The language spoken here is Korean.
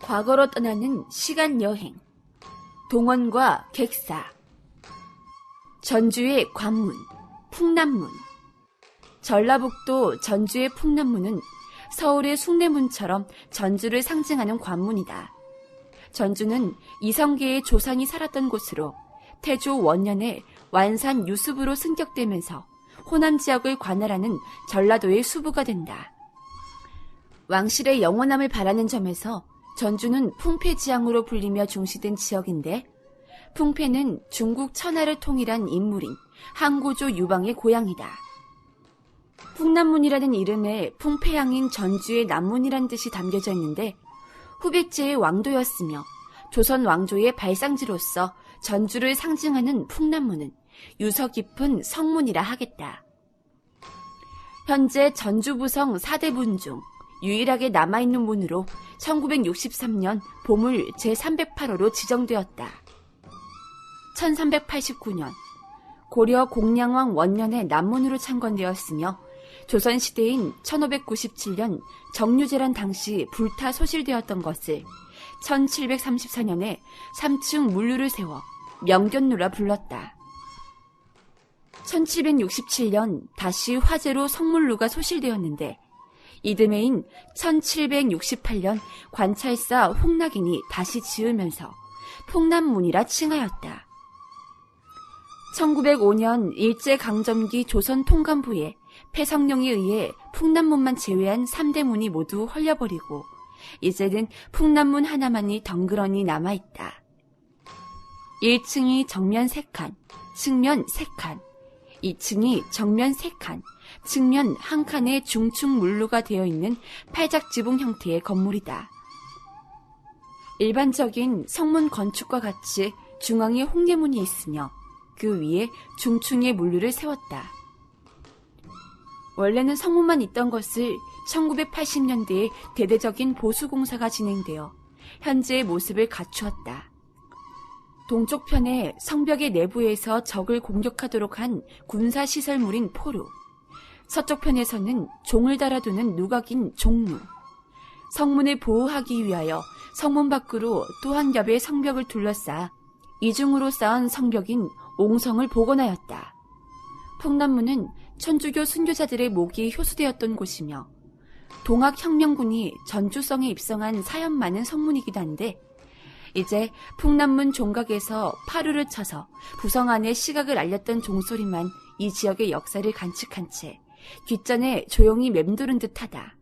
과거로 떠나는 시간 여행. 동원과 객사. 전주의 관문, 풍남문. 전라북도 전주의 풍남문은 서울의 숭례문처럼 전주를 상징하는 관문이다. 전주는 이성계의 조상이 살았던 곳으로 태조 원년에 완산 유수부로 승격되면서 호남 지역을 관할하는 전라도의 수부가 된다. 왕실의 영원함을 바라는 점에서 전주는 풍패지향으로 불리며 중시된 지역인데 풍패는 중국 천하를 통일한 인물인 항고조 유방의 고향이다. 풍남문이라는 이름에 풍패향인 전주의 남문이란 뜻이 담겨져 있는데 후백제의 왕도였으며 조선 왕조의 발상지로서 전주를 상징하는 풍남문은 유서 깊은 성문이라 하겠다. 현재 전주부성 4대문 중 유일하게 남아있는 문으로 1963년 보물 제308호로 지정되었다. 1389년 고려 공양왕 원년에 남문으로 창건되었으며 조선시대인 1597년 정유재란 당시 불타 소실되었던 것을 1734년에 3층 물루를 세워 명견루라 불렀다. 1767년 다시 화재로 성물루가 소실되었는데 이듬해인 1768년 관찰사 홍낙인이 다시 지으면서 풍남문이라 칭하였다. 1905년 일제강점기 조선 통감부에 폐성령에 의해 풍남문만 제외한 3대 문이 모두 헐려버리고 이제는 풍남문 하나만이 덩그러니 남아있다. 1층이 정면 3칸, 측면 3칸, 2층이 정면 3칸, 측면 한 칸의 중층 물루가 되어 있는 팔작 지붕 형태의 건물이다. 일반적인 성문 건축과 같이 중앙에 홍례문이 있으며 그 위에 중층의 물루를 세웠다. 원래는 성문만 있던 것을 1980년대에 대대적인 보수공사가 진행되어 현재의 모습을 갖추었다. 동쪽 편에 성벽의 내부에서 적을 공격하도록 한 군사시설물인 포루, 서쪽 편에서는 종을 달아두는 누각인 종루, 성문을 보호하기 위하여 성문 밖으로 또 한 겹의 성벽을 둘러싸 이중으로 쌓은 성벽인 옹성을 복원하였다. 풍남문은 천주교 순교자들의 목이 효수되었던 곳이며 동학혁명군이 전주성에 입성한 사연 많은 성문이기도 한데 이제 풍남문 종각에서 파루를 쳐서 부성 안에 시각을 알렸던 종소리만 이 지역의 역사를 간직한 채 뒷전에 조용히 맴도는 듯하다.